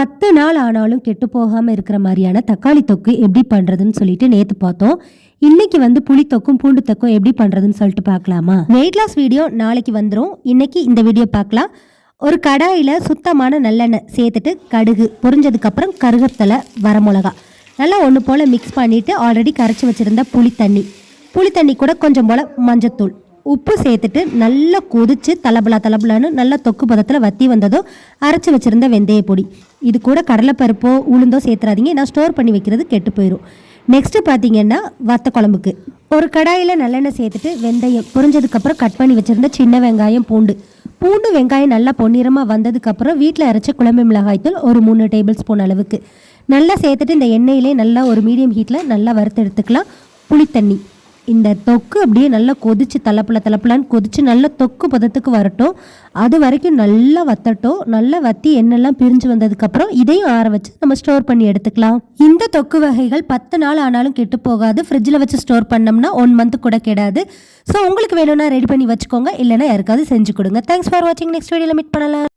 பத்து நாள் ஆனாலும் கெட்டு போகாமல் இருக்கிற மாதிரியான தக்காளி தொக்கு எப்படி பண்ணுறதுன்னு சொல்லிட்டு நேற்று பார்த்தோம். இன்னைக்கு வந்து புளி தொக்கும் பூண்டு தொக்கும் எப்படி பண்ணுறதுன்னு சொல்லிட்டு பார்க்கலாமா? வெயிட் லாஸ் வீடியோ நாளைக்கு வந்துடும் இன்னைக்கு இந்த வீடியோ பார்க்கலாம். ஒரு கடாயில் சுத்தமான நல்லெண்ணெய் சேர்த்துட்டு கடுகு பொரிஞ்சதுக்கப்புறம் கருகத்தலை வரமிளகா. நல்லா ஒன்று போல் மிக்ஸ் பண்ணிவிட்டு ஆல்ரெடி கரைச்சி வச்சுருந்த புளி தண்ணி. புளி தண்ணி கூட கொஞ்சம் போல் மஞ்சத்தூள். உப்பு சேர்த்துட்டு நல்லா கொதிச்சு தலபலா தலபலான்னு நல்லா தொக்கு பதத்தில் வத்தி வந்ததோ அரைச்சி வச்சுருந்த வெந்தய பொடி. இது கூட கடலைப்பருப்போ உளுந்தோ சேர்த்துறாதீங்க. ஏன்னா ஸ்டோர் பண்ணி வைக்கிறது கெட்டு போயிடும் நெக்ஸ்ட்டு பார்த்தீங்கன்னா வத்த குழம்புக்கு. ஒரு கடாயில் நல்லெண்ணெய் சேர்த்துட்டு வெந்தயம் பொரிஞ்சதுக்கப்புறம் கட் பண்ணி வச்சுருந்த சின்ன வெங்காயம் பூண்டு. பூண்டு வெங்காயம் நல்லா பொன்னிறமாக வந்ததுக்கப்புறம் வீட்டில் அரைச்ச குழம்பு மிளகாய்த்தூள் ஒரு மூணு டேபிள் ஸ்பூன் அளவுக்கு. நல்லா சேர்த்துட்டு இந்த எண்ணெயிலே நல்லா ஒரு மீடியம் ஹீட்டில் நல்லா வறுத்து எடுத்துக்கலாம். புளித்தண்ணி. இந்த தொக்கு அப்படியே நல்லா கொதிச்சு தலப்பல தலப்பலான்னு கொதிச்சு நல்லா தொக்கு பதத்துக்கு வரட்டும். அது வரைக்கும் நல்லா வத்தட்டும். நல்லா வத்தி எண்ணெல்லாம் பிரிஞ்சு வந்ததுக்கப்புறம் இதையும் ஆற வச்சு நம்ம ஸ்டோர் பண்ணி எடுத்துக்கலாம். இந்த தொக்கு வகைகள் பத்து நாள் ஆனாலும் கெட்டு போகாது. ஃப்ரிட்ஜில் வச்சு ஸ்டோர் பண்ணோம்னா ஒன் மந்த் கூட கெடாது. ஸோ உங்களுக்கு வேணும்னா ரெடி பண்ணி வச்சுக்கோங்க. இல்லைன்னா யாருக்காவது செஞ்சு கொடுங்க. தேங்க்ஸ் ஃபார் வாட்சிங் நெக்ஸ்ட் வீடியோவில் மீட் பண்ணலாம்.